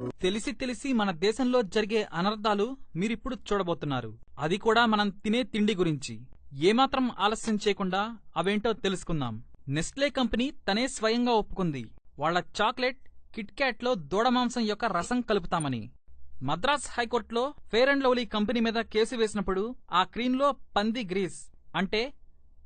తెలిసి తెలిసి మన దేశంలో జరిగే అనర్థాలు మీరిప్పుడు చూడబోతున్నారు. అది కూడా మనం తినే తిండి గురించి. ఏమాత్రం ఆలస్యం చేయకుండా అవేంటో తెలుసుకుందాం. నెస్లే కంపెనీ తనే స్వయంగా ఒప్పుకుంది. వాళ్ళ చాక్లెట్ కిట్కాట్లో దూడమాంసం దూడ మాంసం యొక్క రసం కలుపుతామని. మద్రాస్ హైకోర్టులో ఫేర్ అండ్ లవ్లీ కంపెనీ మీద కేసు వేసినప్పుడు ఆ క్రీంలో పంది గ్రీస్ అంటే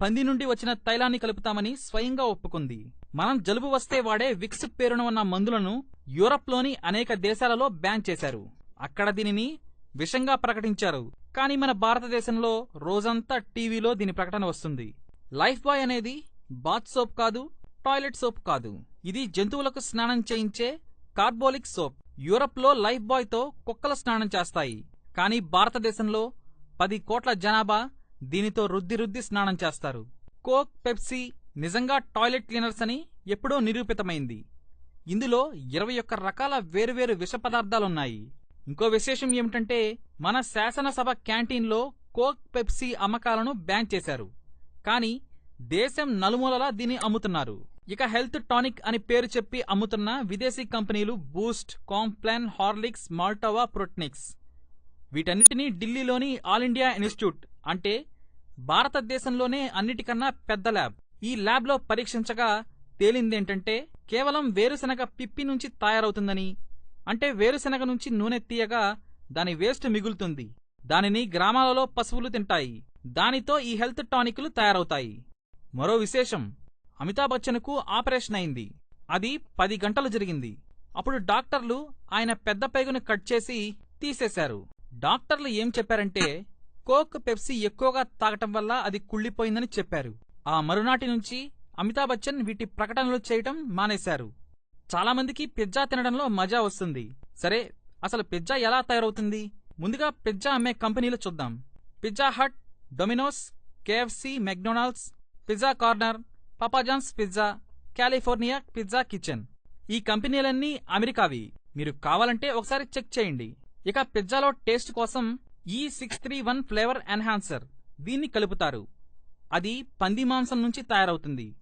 పంది నుండి వచ్చిన తైలాన్ని కలుపుతామని స్వయంగా ఒప్పుకుంది. మనం జలుబు వస్తే వాడే విక్స్ పేరున ఉన్న మందులను యూరప్లోని అనేక దేశాలలో బ్యాన్ చేశారు. అక్కడ దీనిని విషంగా ప్రకటించారు. కానీ మన భారతదేశంలో రోజంతా టీవీలో దీని ప్రకటన వస్తుంది. లైఫ్ బాయ్ అనేది బాత్ సోప్ కాదు టాయిలెట్ సోప్ కాదు. ఇది జంతువులకు స్నానం చేయించే కార్బోలిక్ సోప్. యూరప్లో లైఫ్ బాయ్తో కుక్కల స్నానం చేస్తాయి. కానీ భారతదేశంలో పది కోట్ల జనాభా దీనితో రుద్ది రుద్ది స్నానం చేస్తారు. కోక్ పెప్సీ నిజంగా టాయిలెట్ క్లీనర్స్ అని ఎప్పుడో నిరూపితమైంది. ఇందులో ఇరవై ఒక్క రకాల వేరువేరు విష పదార్థాలున్నాయి. ఇంకో విశేషం ఏమిటంటే మన శాసనసభ క్యాంటీన్లో కోక్ పెప్సీ అమ్మకాలను బ్యాన్ చేశారు. కానీ దేశం నలుమూలలా దీన్ని అమ్ముతున్నారు. ఇక హెల్త్ టానిక్ అని పేరు చెప్పి అమ్ముతున్న విదేశీ కంపెనీలు Boost Complan Horlicks Maltova Protinex. వీటన్నిటినీ ఢిల్లీలోని ఆల్ ఇండియా ఇన్స్టిట్యూట్ అంటే భారతదేశంలోనే అన్నిటికన్నా పెద్ద ల్యాబ్. ఈ ల్యాబ్లో పరీక్షించగా తేలిందేంటంటే కేవలం వేరుశనగ పిప్పి నుంచి తయారవుతుందని అంటే వేరుశనగ నుంచి నూనె తీయగా దాని వేస్ట్ మిగులుతుంది. దానిని గ్రామాలలో పశువులు తింటాయి. దానితో ఈ హెల్త్ టానిక్లు తయారవుతాయి. మరో విశేషం అమితాబ్ బచ్చన్కు ఆపరేషన్ అయింది. అది పది గంటలు జరిగింది. అప్పుడు డాక్టర్లు ఆయన పెద్ద పేగును కట్ చేసి తీసేశారు. డాక్టర్లు ఏం చెప్పారంటే కోక్ పెప్సీ ఎక్కువగా తాగటం వల్ల అది కుళ్ళిపోయిందని చెప్పారు. ఆ మరునాటి నుంచి అమితాబ్ బచ్చన్ వీటి ప్రకటనలు చేయటం మానేశారు. చాలామందికి పిజ్జా తినడంలో మజా వస్తుంది. సరే అసలు పిజ్జా ఎలా తయారవుతుంది? ముందుగా పిజ్జా అమ్మే కంపెనీలు చూద్దాం. Pizza Hut Domino's KFC McDonald's Pizza Corner Papa John's Pizza California Pizza Kitchen. ఈ కంపెనీలన్నీ అమెరికావి. మీరు కావాలంటే ఒకసారి చెక్ చేయండి. ఇక పిజ్జాలో టేస్ట్ కోసం ఈ six three one flavour enhancer దీన్ని కలుపుతారు. అది పంది మాంసం నుంచి తయారవుతుంది.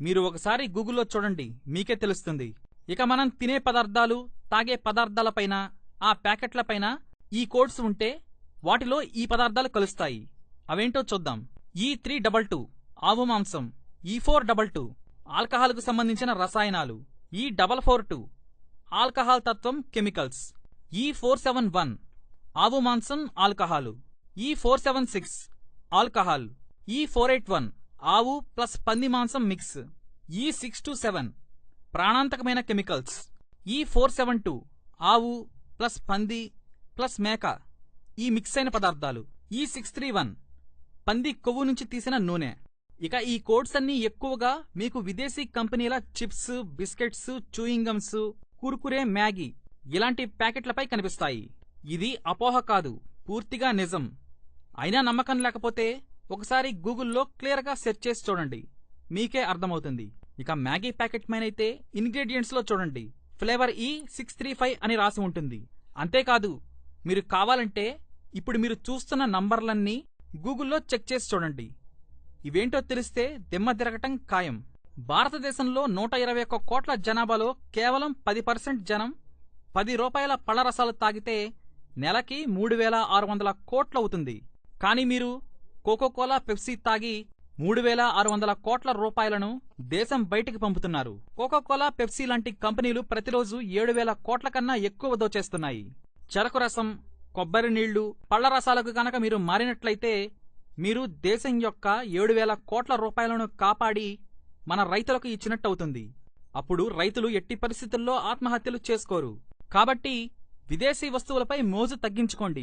మీరు ఒకసారి గూగుల్లో చూడండి మీకే తెలుస్తుంది. ఇక మనం తినే పదార్థాలు తాగే పదార్థాలపైన ఆ ప్యాకెట్లపైన ఈ కోడ్స్ ఉంటే వాటిలో ఈ పదార్థాలు కలుస్తాయి. అవేంటో చూద్దాం. ఈ త్రీ డబల్ టూ ఆవు మాంసం. ఈ ఫోర్ డబల్ టూ ఆల్కహాల్కు సంబంధించిన రసాయనాలు. ఈ డబల్ ఫోర్ టూ ఆల్కహాల్ తత్వం కెమికల్స్. ఈ ఫోర్ సెవెన్ వన్ ఆవు మాంసం ఆల్కహాలు. ఈ ఫోర్ సెవెన్ సిక్స్ ఆల్కహాల్. ఈ ఫోర్ ఎయిట్ వన్ ఆవు ప్లస్ పంది మాంసం మిక్స్. ఈ సిక్స్ టూ సెవెన్ ప్రాణాంతకమైన కెమికల్స్. ఈ ఫోర్ సెవెన్ టూ ఆవు ప్లస్ పంది ప్లస్ మేక. ఈ మిక్స్ అయిన పదార్థాలు. ఈ సిక్స్ త్రీ వన్ పంది కొవ్వు నుంచి తీసిన నూనె. ఇక ఈ కోడ్స్ అన్నీ ఎక్కువగా మీకు విదేశీ కంపెనీల chips biscuits chewing gums Kurkure Maggi ఇలాంటి ప్యాకెట్లపై కనిపిస్తాయి. ఇది అపోహ కాదు పూర్తిగా నిజం. అయినా నమ్మకం లేకపోతే ఒకసారి గూగుల్లో క్లియర్గా సెర్చ్ చేసి చూడండి. మీకే అర్థమవుతుంది. ఇక మ్యాగీ ప్యాకెట్ మైనైతే ఇంగ్రీడియంట్స్లో చూడండి. ఫ్లేవర్ ఈ సిక్స్ త్రీ ఫైవ్ అని రాసి ఉంటుంది. అంతేకాదు మీరు కావాలంటే ఇప్పుడు మీరు చూస్తున్న నంబర్లన్నీ గూగుల్లో చెక్ చేసి చూడండి. ఇవేంటో తెలిస్తే దిమ్మ తిరగటం ఖాయం. భారతదేశంలో నూట ఇరవై ఒక్క కోట్ల జనాభాలో కేవలం పది పర్సెంట్ జనం పది రూపాయల పళ్ళరసాలు తాగితే నెలకి మూడు వేల ఆరు వందల కోట్లు అవుతుంది కానీ మీరు కోకోకోలా పెప్సీ తాగి మూడు వేల ఆరు వందల కోట్ల రూపాయలను దేశం బయటికి పంపుతున్నారు. కోకోకోలా పెప్సీ లాంటి కంపెనీలు ప్రతిరోజు ఏడు వేల కోట్ల కన్నా ఎక్కువ దోచేస్తున్నాయి చెరకు రసం కొబ్బరి నీళ్ళు పళ్ళ రసాలకు గనక మీరు మారినట్లయితే మీరు దేశం యొక్క ఏడు వేల కోట్ల రూపాయలను కాపాడి మన రైతులకు ఇచ్చినట్టు అవుతుంది అప్పుడు రైతులు ఎట్టి పరిస్థితుల్లో ఆత్మహత్యలు చేసుకోరు. కాబట్టి విదేశీ వస్తువులపై మోజు తగ్గించుకోండి.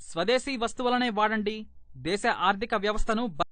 స్వదేశీ వస్తువులనే వాడండి. దేశ ఆర్థిక వ్యవస్థను